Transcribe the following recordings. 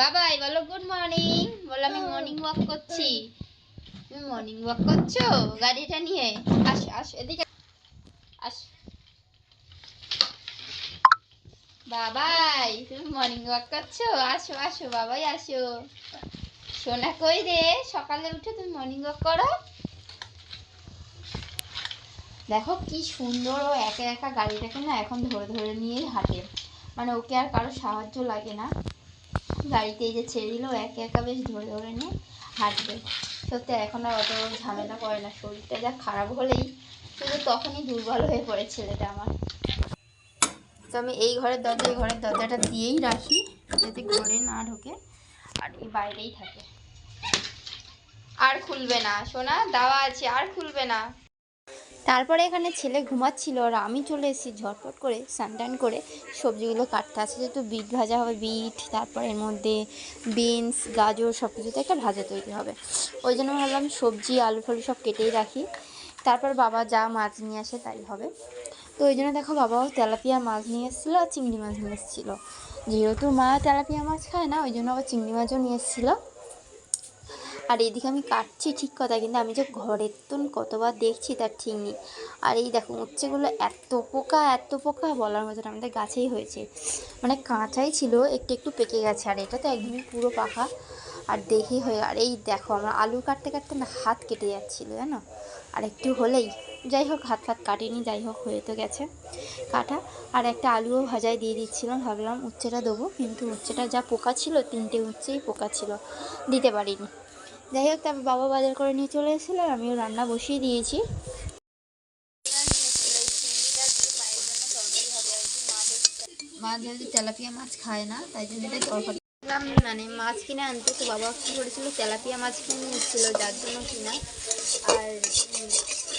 বাবাই, বলো good morning বলো, আমি মর্নিং ওয়াক করছি। তুমি মর্নিং ওয়াক করছ? গাড়িটা নিয়ে আস আস, এদিকে আস। বাবাই, তুমি মর্নিং ওয়াক করছ? আসো আসো, বাবাই, আসো। সোনা কই রে? সকালে উঠে তুমি মর্নিং ওয়াক করো? দেখো কি সুন্দর ও একা একা গাড়িটাকে না এখন ধরে ধরে নিয়েই হাঁটে। মানে ওকে আর কারও সাহায্য লাগে না। গাড়িতে এই যে ছেড়ে দিল, একে একা বেশ ধরে ধরে নিয়ে হাঁটবে। সত্যি এখন আর অত ঝামেলা করে না, শরীরটা যা খারাপ হলেই শুধু তখনই দুর্বল হয়ে পড়ে ছেলেটা আমার। তো আমি এই ঘরের দরজা, এই ঘরের দরজাটা দিয়েই রাখি, যাতে ঘরে না ঢোকে আর এই বাইরেই থাকে। আর খুলবে না, সোনা, দাওয়া আছে, আর খুলবে না। তারপরে এখানে ছেলে ঘুমাচ্ছিল আর আমি চলে এসেছি ঝটপট করে স্নান করে সবজিগুলো কাটতে। আছে যেহেতু বিট ভাজা হবে, বিট, তারপর এর মধ্যে বিনস, গাজর সব কিছুতে একটা ভাজা তৈরি হবে। ওই জন্য ভাবলাম সবজি, আলু ফালু সব কেটেই রাখি। তারপর বাবা যা মাছ নিয়ে আসে তাই হবে। তো ওই জন্য দেখো বাবাও তেলাপিয়া মাছ নিয়ে এসেছিল আর চিংড়ি মাছ নিয়ে এসেছিল। যেহেতু মা তেলাপিয়া মাছ খায় না, ওই জন্য আবার চিংড়ি মাছও নিয়ে এসেছিল। আর এদিকে আমি কাটছি ঠিক কথা কিন্তু আমি যে ঘরের তো কতবার দেখছি তার ঠিক নেই। আর এই দেখো উচ্ছেগুলো এত পোকা এত পোকা বলার মতো না, আমাদের গাছেই হয়েছে। মানে কাঁচাই ছিল একটু একটু পেকে গেছে আর এটা তো একদমই পুরো পাকা। আর দেখি হয়ে আর এই দেখো আমার আলু কাটতে কাটতে না হাত কেটে যাচ্ছিল জানো? আর একটু হলেই যাই হোক হাত ফাত কাটিনি যাই হোক হয়ে তো গেছে কাটা। আর একটা আলুও ভাজায় দিয়ে দিচ্ছিলাম ভাবলাম উচ্ছেটা দেবো কিন্তু উচ্ছেটা যা পোকা ছিল তিনটে উচ্ছেই পোকা ছিল দিতে পারিনি। যাই হোক তারপর বাবা বাজার করে নিয়ে চলে এসেছিল আর আমিও রান্না বসিয়ে দিয়েছি। মা যেহেতু তেলাপিয়া মাছ খায় না তাই জন্য এটা তরকারি মানে মাছ কিনে আনতে তো বাবা কী করেছিল তেলাপিয়া মাছ কিনে নিচ্ছিল যার জন্য কিনা। আর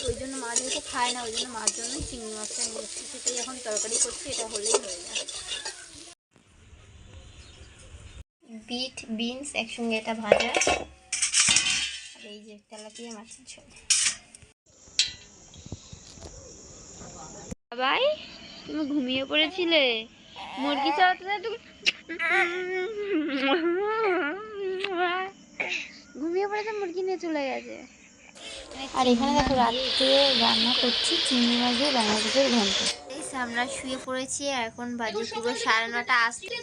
ওই জন্য মা যেহেতু খায় না ওই জন্য মার জন্য চিংড়ি মাছটা নিয়ে এসেছি সেটাই এখন তরকারি করছি এটা হলেই হয়ে যায় বিট বিনস একসঙ্গে এটা ভাজা। এই যে তেলাপিয়া মাছের ঝোল। বাবাই তুমি ঘুমিয়ে পড়েছিলে? মুরগি চালাতে তুমি ঘুমিয়ে পড়েছে মুরগি নিয়ে চলে গেছে। আর এখানে দেখো রাত্রে রান্না করছি চিংড়ি মাছ দিয়ে বাংলাদেশের ঘন্ট। এই আমরা শুয়ে পড়েছি এখন বাজে পুরো সাড়ে নটা আসতে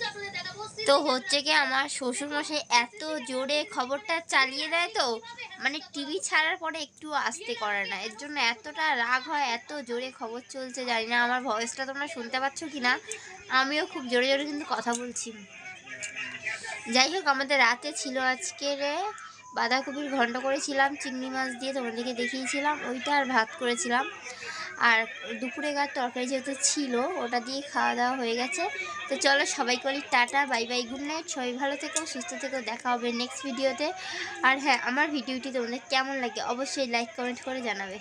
তো হচ্ছে কি আমার শ্বশুর মশাই এত জোরে খবরটা চালিয়ে দেয় তো মানে টিভি ছাড়ার পরে একটু আসতে করে না। এর জন্য এতটা রাগ হয়, এত জোরে খবর চলছে, জানি না আমার ভয়েসটা তোমরা শুনতে পাচ্ছ কি না আমিও খুব জোরে জোরে কিন্তু কথা বলছি। যাই হোক, আমাদের রাতে ছিল আজকের বাঁধাকপির ঘন্ট করেছিলাম, চিংড়ি মাছ দিয়ে তোমাদেরকে দেখিয়েছিলাম, ওইটা আর ভাত করেছিলাম। আর দুপুরে গার তরকারি যেহেতু ছিল, ওটা দিয়ে খাওয়া দাওয়া হয়ে গেছে। তো চলো সবাই করি tata, bye bye, good night. সবাই ভালো থেকো, সুস্থ থেকো, দেখা হবে নেক্সট ভিডিওতে আর হ্যাঁ আমার ভিডিওটি তোমাদের কেমন লাগে অবশ্যই লাইক কমেন্ট করে জানাবে।